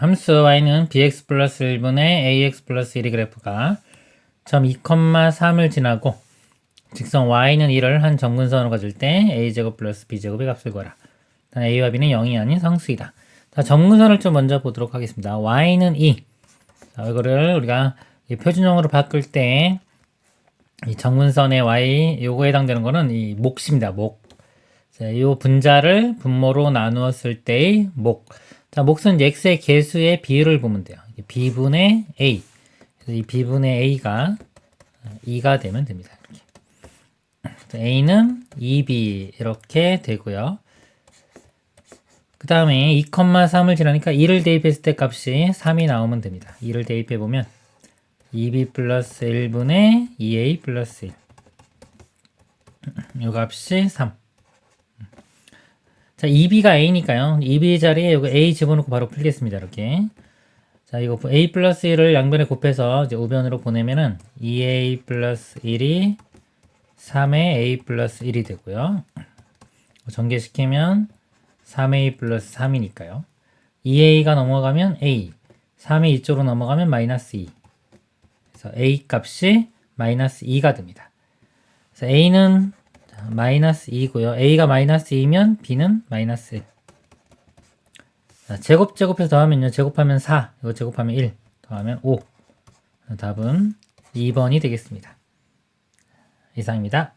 함수 y는 bx 플러스 1분의 ax 플러스 1의 그래프가 점 2,3을 지나고 직선 y는 1을 한 점근선으로 가질 때 a제곱 플러스 b제곱의 값을 구하라. 일단 a와 b는 0이 아닌 상수이다. 자, 점근선을 좀 먼저 보도록 하겠습니다. y는 2. 자, 이거를 우리가 이 표준형으로 바꿀 때이 정문선의 y 요거에 해당되는 거는 이 몫입니다. 목. 자, 요 분자를 분모로 나누었을 때의 목. 자, 몫은 x의 개수의 비율을 보면 돼요. b분의 a. 그래서 이 b분의 a가 2가 되면 됩니다. 이렇게. 자, a는 2b 이렇게 되고요. 그 다음에 2,3을 지나니까 2를 대입했을 때 값이 3이 나오면 됩니다. 2를 대입해 보면 2b 플러스 1분의 2a 플러스 1. 요 값이 3. 자, 2b가 a니까요. 2b 자리에 여기 a 집어넣고 바로 풀겠습니다. 이렇게. 자, 이거 a 플러스 1을 양변에 곱해서 이제 우변으로 보내면은 2a 플러스 1이 3의 a 플러스 1이 되고요. 전개시키면 3a 플러스 3이니까요. 2a가 넘어가면 a, 3이 이쪽으로 넘어가면 마이너스 2. 그래서 a 값이 마이너스 2가 됩니다. 그래서 a는 마이너스 2고요. a가 마이너스 2면 b는 마이너스 1. 자, 제곱 제곱해서 더하면요. 제곱하면 4, 이거 제곱하면 1, 더하면 5. 답은 2번이 되겠습니다. 이상입니다.